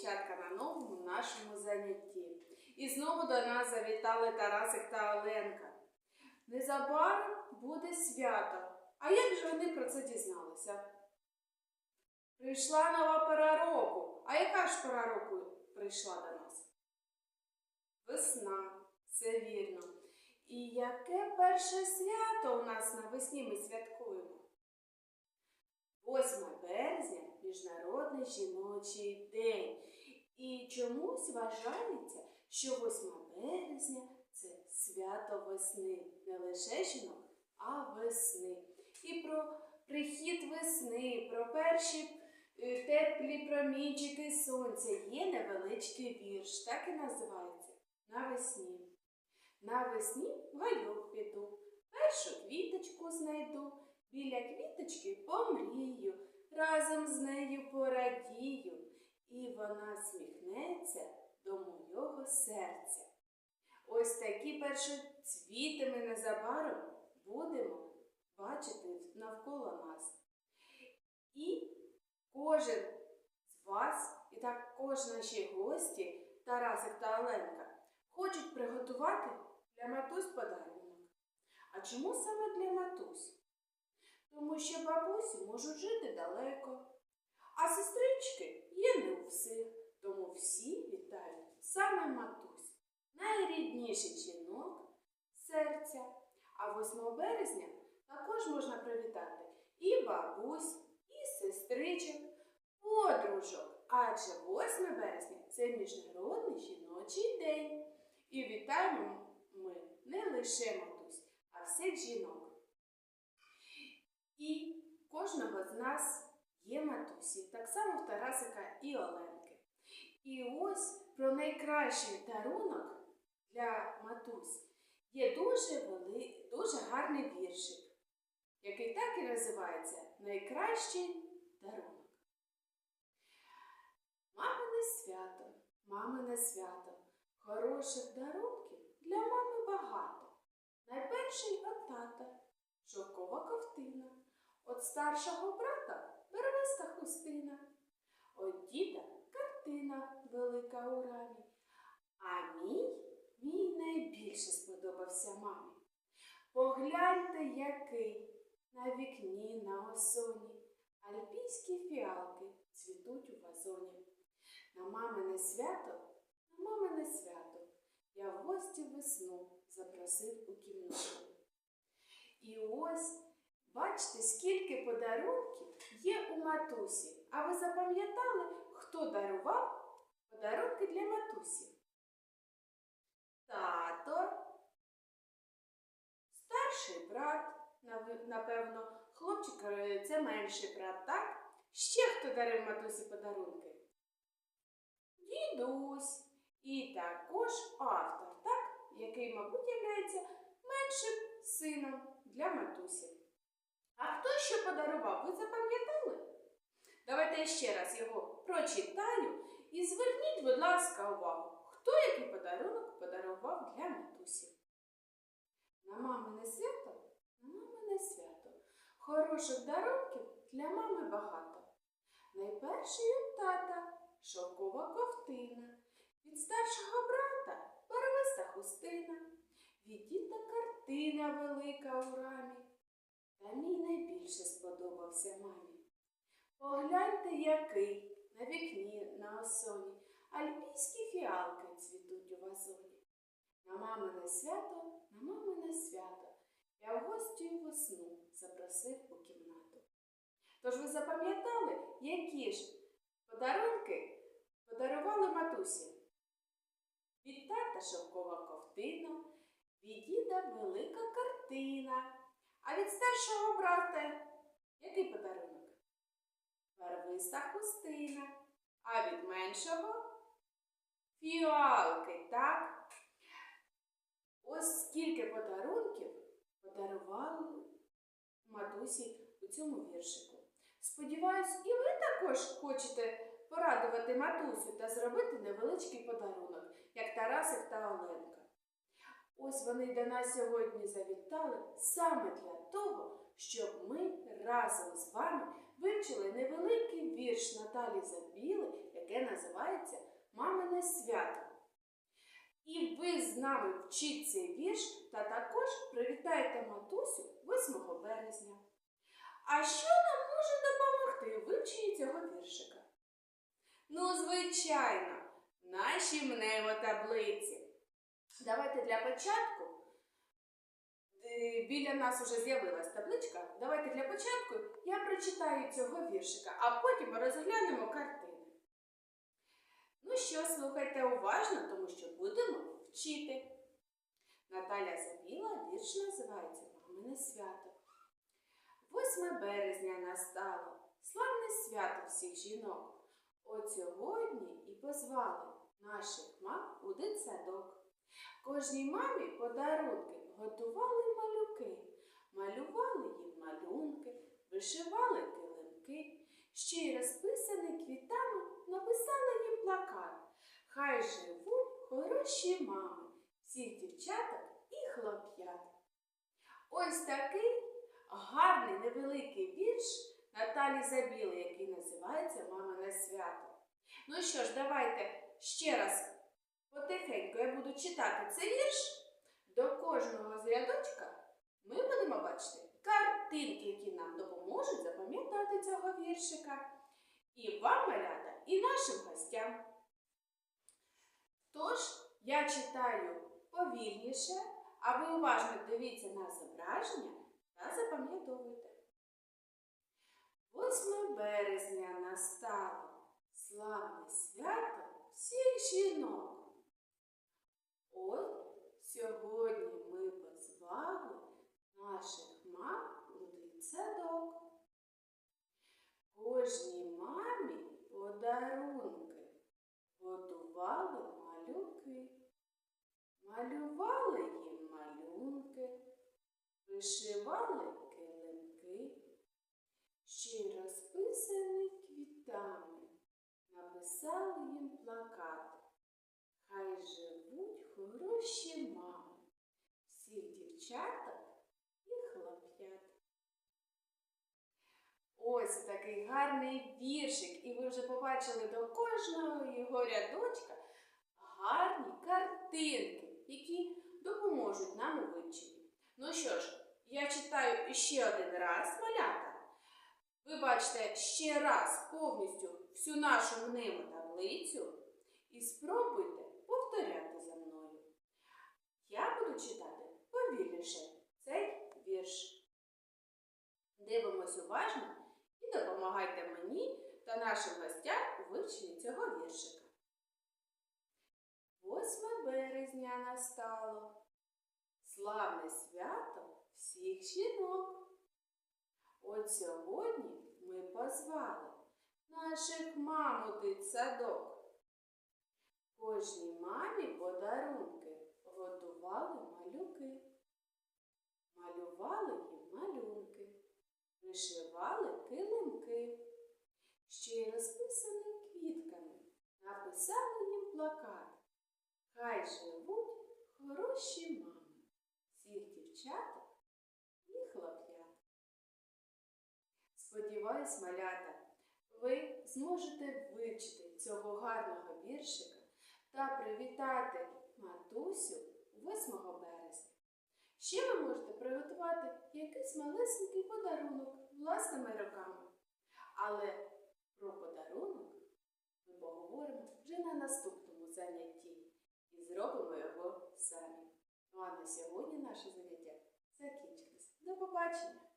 дівчатка, на новому нашому занятті. І знову до нас завітали Тарасик та Оленка. Незабаром буде свято. А як же вони про це дізналися? Прийшла нова пора року. А яка ж пора року прийшла до нас? Весна, це вірно. І яке перше свято у нас навесні ми святкуємо? 8 березня Міжнародний жіночий день. І чомусь вважається, що 8 березня це свято весни. Не лише жінок, а весни. І про прихід весни, про перші е, теплі промінчики сонця є невеличкий вірш, так і називається Навесні. Навесні гайок піду, першу квіточку знайду, біля квіточки помрію, разом з нею порадію, і вона сміхнеться до мого серця. Ось такі першоцвіти ми незабаром будемо бачити навколо нас. І кожен з вас, і також наші гості, Тарасик та Оленка, хочуть приготувати для матусь подарунок. А чому саме для матусь? Тому що бабусі можуть жити далеко, а сестрички є не у всіх, тому всі вітають саме матусь, найрідніших жінок серця. А 8 березня також можна привітати і бабусь, і сестричок, подружок. Адже 8 березня це міжнародний жіночий день. І вітаємо ми не лише матусь, а всіх жінок. І кожного з нас є матусі, так само в Тарасика і Оленки. І ось про найкращий дарунок для матусь є дуже, вели... дуже гарний віршик, який так і називається Найкращий дарунок. Мамине свято, мамине свято, хороших дарунків для мами багато. Найперший от тата шовкова ковтина, от старшого брата первиста хустина, от діда картина велика у рамі. А мій, мій найбільше сподобався мамі. Погляньте, який на вікні на осоні альпійські фіалки цвітуть у вазоні. На мамине свято, на мамине свято я в гості весну запросив у кімнату. І ось бачите, скільки подарунків є у матусі. А ви запам'ятали, хто дарував подарунки для матусі? Тато, старший брат, напевно, хлопчик е, це менший брат, так? Ще хто дарив матусі подарунки? Дідусь. І також автор, так? який, мабуть, є меншим сином для матусі. А хто що подарував, ви запам'ятали? Давайте ще раз його прочитаю і зверніть, будь ласка, увагу, хто який подарунок подарував для матусі. На мамине свято, на мамине свято. Хороших дарунків для мами багато. Найперший у тата шовкова ковтина, від старшого брата барвиста хустина, від діда картина велика у рамі. Та мій найбільше сподобався мамі. Погляньте, який на вікні на осоні альпійські фіалки цвітуть у вазоні. На мамине свято, на мамине свято я в гості весну запросив у кімнату. Тож ви запам'ятали, які ж подарунки подарували матусі? Від тата шовкова ковтина, від діда велика картина, а від старшого брата який подарунок? Барвиста хустина, а від меншого фіалки, так? Ось скільки подарунків подарували матусі у цьому віршику. Сподіваюсь, і ви також хочете порадувати матусю та зробити невеличкий подарунок, як Тарасик та Оленка. Ось вони до нас сьогодні завітали саме для того, щоб ми разом з вами вивчили невеликий вірш Наталі Забіли, яке називається Мамине свято. І ви з нами вчіть цей вірш та також привітайте матусю 8 березня. А що нам може допомогти у вивченні цього віршика? Ну, звичайно, наші мнемотаблиці. Давайте для початку. е, Біля нас вже з'явилась табличка. Давайте для початку я прочитаю цього віршика, а потім розглянемо картини. Ну що, слухайте уважно, тому що будемо вчити. Наталя Забіла вірш називається Мамине свято. 8 березня настало, славне свято всіх жінок. От сьогодні і позвали наших мам у дитсадок. Кожній мамі подарунки готували малюки, малювали їм малюнки, вишивали килимки, ще й розписаний квітами написали їм плакат. Хай живуть хороші мами, всіх дівчаток і хлоп'ят. Ось такий гарний невеликий вірш Наталі Забіли, який називається Мамине свято. Ну що ж, давайте ще раз потихеньку я буду читати цей вірш. До кожного з рядочка ми будемо бачити картинки, які нам допоможуть запам'ятати цього віршика. І вам, малята, і нашим гостям. Тож, я читаю повільніше, а ви уважно дивіться на зображення та запам'ятовуйте. 8 березня настало славне свято всіх жінок. От сьогодні ми позвали наших мам у дитсадок. Кожній мамі подарунки. Готували малюки, малювали їм малюнки, вишивали килимки, ще й розписані квітами, написали їм плакати. Хай живуть хороші мами, всіх дівчаток і хлоп'ят. Ось такий гарний віршик, і ви вже побачили до кожного його рядочка гарні картинки, які допоможуть нам у вивченні. Ну що ж, я читаю ще один раз малята. Ви бачите ще раз повністю всю нашу мнему таблицю і спробуйте повторяти за мною. Я буду читати повільніше цей вірш. Дивимось уважно і допомагайте мені та нашим гостям у вивченні цього віршика. 8 березня настало, славне свято всіх жінок. От сьогодні ми позвали наших мам у дитсадок. Кожній мамі подарунки. Готували малюки, малювали їм малюнки, вишивали килимки, ще й розписані квітками, написали їм плакат. Хай живуть хороші мами, всіх дівчаток і хлоп'ят. Сподіваюсь, малята, ви зможете вивчити цього гарного віршика та привітати матусю 8 березня. Ще ви можете приготувати якийсь малесенький подарунок власними руками. Але про подарунок ми поговоримо вже на наступному занятті і зробимо його самі. Ну а на сьогодні наше заняття закінчилось. До побачення!